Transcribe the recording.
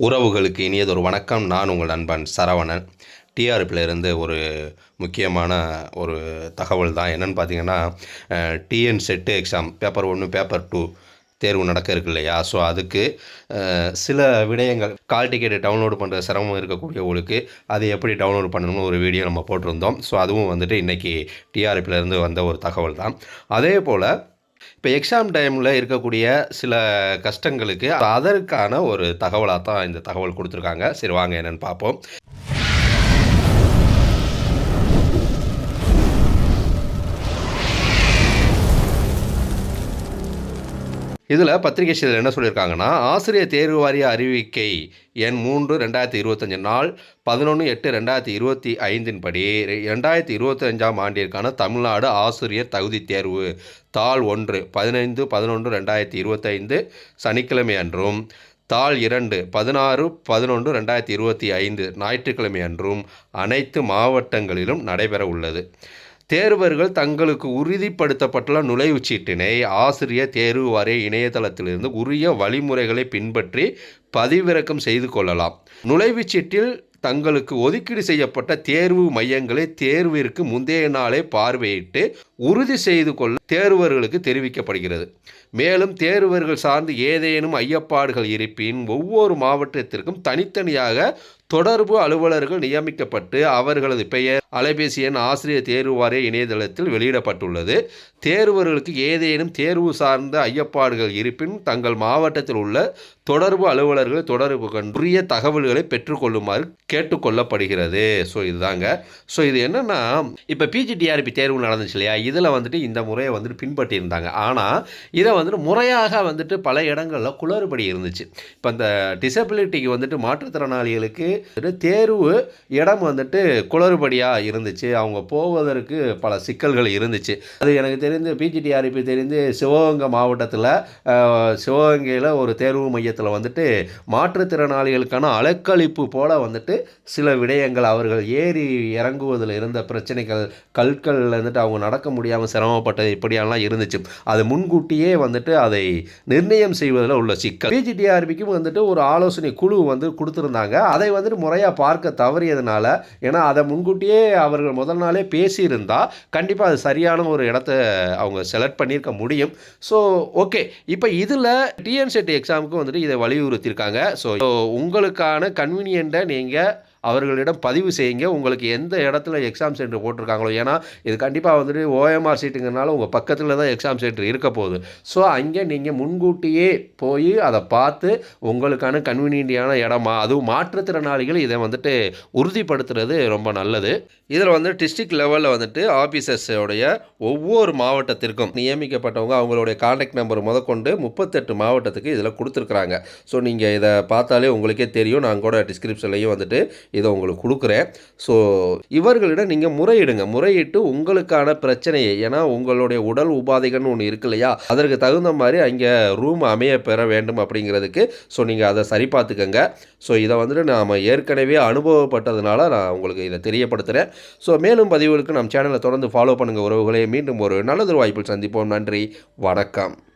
உறவுகளுக்கு இனியதொரு வணக்கம். நான் உங்கள் நண்பன் சரவணன். டிஆர்பியில் இருந்து ஒரு முக்கியமான ஒரு தகவல் தான் என்னென்னு பார்த்தீங்கன்னா டிஎன் செட்டு எக்ஸாம் பேப்பர் ஒன்று பேப்பர் டூ தேர்வு நடக்க இருக்கு இல்லையா? ஸோ அதுக்கு சில விடயங்கள் கால் டிக்கெட்டை டவுன்லோடு பண்ணுற சிரமம் இருக்கக்கூடியவங்களுக்கு அதை எப்படி டவுன்லோட் பண்ணணும்னு ஒரு வீடியோ நம்ம போட்டிருந்தோம். ஸோ அதுவும் வந்துட்டு இன்றைக்கி டிஆர்பியிலேருந்து வந்த ஒரு தகவல் தான். அதே போல் இப்போ எக்ஸாம் டைமில் இருக்கக்கூடிய சில கஷ்டங்களுக்கு அதற்கான ஒரு தகவலாக தான் இந்த தகவல் கொடுத்துருக்காங்க. சரி வாங்க என்னென்னு பார்ப்போம். இதில் பத்திரிகை செய்தியில் என்ன சொல்லியிருக்காங்கன்னா ஆசிரியர் தேர்வு வாரிய அறிவிக்கை எண் மூன்று ரெண்டாயிரத்தி இருபத்தஞ்சு நாள் பதினொன்று எட்டு ரெண்டாயிரத்தி இருபத்தி ஐந்தின் படி ரெண்டாயிரத்தி இருபத்தஞ்சாம் ஆண்டிற்கான தமிழ்நாடு ஆசிரியர் தகுதி தேர்வு. தாள் ஒன்று பதினைந்து பதினொன்று ரெண்டாயிரத்தி இருபத்தைந்து சனிக்கிழமை அன்றும் தாள் இரண்டு பதினாறு பதினொன்று ரெண்டாயிரத்தி இருபத்தி ஐந்து ஞாயிற்றுக்கிழமை அன்றும் அனைத்து மாவட்டங்களிலும் நடைபெற உள்ளது. தேர்வர்கள் தங்களுக்கு உறுதிப்படுத்தப்பட்டுள்ள நுழைவுச் சீட்டினை ஆசிரியர் தேர்வு வாரிய இணையதளத்திலிருந்து உரிய வழிமுறைகளை பின்பற்றி பதிவிறக்கம் செய்து கொள்ளலாம். நுழைவுச் சீட்டில் தங்களுக்கு ஒதுக்கீடு செய்யப்பட்ட தேர்வு மையங்களை தேர்விற்கு முந்தைய நாளே பார்வையிட்டு உறுதி செய்து கொள்ள தேர்வர்களுக்கு தெரிவிக்கப்படுகிறது. மேலும் தேர்வர்கள் சார்ந்து ஏதேனும் ஐயப்பாடுகள் இருப்பின் ஒவ்வொரு மாவட்டத்திற்கும் தனித்தனியாக தொடர்பு அலுவலர்கள் நியமிக்கப்பட்டு அவர்களது பெயர் அலைபேசி எண் ஆசிரியர் தேர்வு வாரிய இணையதளத்தில் வெளியிடப்பட்டுள்ளது. தேர்வர்களுக்கு ஏதேனும் தேர்வு சார்ந்த ஐயப்பாடுகள் இருப்பின் தங்கள் மாவட்டத்தில் உள்ள தொடர்பு அலுவலர்கள் தொடர்பு கொண்டு உரிய தகவல்களை பெற்றுக்கொள்ளுமாறு கேட்டுக்கொள்ளப்படுகிறது. ஸோ இதுதாங்க. ஸோ இது என்னென்னா இப்போ பிஜிடிஆர்பி தேர்வு நடந்துச்சு இல்லையா? இதில் வந்துட்டு இந்த முறையை வந்துட்டு பின்பற்றியிருந்தாங்க. ஆனால் இதை வந்துட்டு முறையாக வந்துட்டு பல இடங்களில் குளறுபடி இருந்துச்சு. இப்போ இந்த டிசபிலிட்டிக்கு வந்துட்டு மாற்றுத்திறனாளிகளுக்கு வந்துட்டு தேர்வு இடம் வந்துட்டு குளறுபடியாக இருந்துச்சு. அவங்க போவதற்கு பல சிக்கல்கள் இருந்துச்சு. அது எனக்கு தெரிந்து பிஜிடிஆர்பி தெரிந்து சிவகங்கை மாவட்டத்தில் சிவகங்கையில் ஒரு தேர்வு மையத்தில் வந்துட்டு மாற்றுத்திறனாளிகளுக்கான அலக்களிப்பு போல் வந்துட்டு சில விடயங்கள் அவர்கள் ஏறி இறங்குவதில் இருந்த பிரச்சனைகள் கற்கள் வந்துட்டு அவங்க நடக்க முடியாமல் சிரமப்பட்டது இப்படி அப்படியெல்லாம் இருந்துச்சு. அது முன்கூட்டியே வந்துட்டு அதை நிர்ணயம் செய்வதில் உள்ள சிக்கல். பிஜிடிஆர்பிக்கும் வந்துட்டு ஒரு ஆலோசனை குழு வந்து கொடுத்துருந்தாங்க. அதை வந்துட்டு முறையாக பார்க்க தவறியதுனால ஏன்னா அதை முன்கூட்டியே அவர்கள் முதல் நாளே பேசியிருந்தால் கண்டிப்பாக அது சரியான ஒரு இடத்த அவங்க செலக்ட் பண்ணியிருக்க முடியும். ஸோ ஓகே இப்போ இதில் டிஎன்செட் எக்ஸாமுக்கு வந்துட்டு இதை வலியுறுத்தியிருக்காங்க. ஸோ உங்களுக்கான கன்வீனியண்ட்டை நீங்கள் அவர்களிடம் பதிவு செய்யுங்க. உங்களுக்கு எந்த இடத்துல எக்ஸாம் சென்டர் போட்டிருக்காங்களோ ஏன்னா இது கண்டிப்பாக வந்துட்டு ஓஎம்ஆர் சீட்டுங்கிறனால உங்கள் பக்கத்தில் தான் எக்ஸாம் சென்டர் இருக்க போகுது. ஸோ அங்கே நீங்கள் முன்கூட்டியே போய் அதை பார்த்து உங்களுக்கான கன்வீனியன்டான இடமா அதுவும் மாற்றுத்திறனாளிகள் இதை வந்துட்டு உறுதிப்படுத்துறது ரொம்ப நல்லது. இதில் வந்து டிஸ்ட்ரிக்ட் லெவலில் வந்துட்டு ஆஃபீஸர்ஸோடைய ஒவ்வொரு மாவட்டத்திற்கும் நியமிக்கப்பட்டவங்க அவங்களுடைய கான்டாக்ட் நம்பர் முதற்கொண்டு முப்பத்தெட்டு மாவட்டத்துக்கு இதில் கொடுத்துருக்குறாங்க. ஸோ நீங்கள் இதை பார்த்தாலே உங்களுக்கே தெரியும். நான் கூட டிஸ்கிரிப்ஷன்லையும் வந்துட்டு இதை உங்களுக்கு கொடுக்குறேன். ஸோ இவர்களிடம் நீங்கள் முறையிடுங்க. முறையிட்டு உங்களுக்கான பிரச்சனையை ஏன்னா உங்களுடைய உடல் உபாதைகள்னு ஒன்று இருக்கு இல்லையா? அதற்கு தகுந்த மாதிரி அங்கே ரூம் அமைய பெற வேண்டும் அப்படிங்கிறதுக்கு. ஸோ நீங்கள் அதை சரி பார்த்துக்கங்க. ஸோ இதை வந்துட்டு நாம் ஏற்கனவே அனுபவப்பட்டதுனால நான் உங்களுக்கு இதை தெரியப்படுத்துகிறேன் ஸோ மேலும் பதிவுகளுக்கு நம் சேனலை தொடர்ந்து ஃபாலோ பண்ணுங்கள் உறவுகளே. மீண்டும் ஒரு நல்லதொரு வாய்ப்பில் சந்திப்போம். நன்றி. வணக்கம்.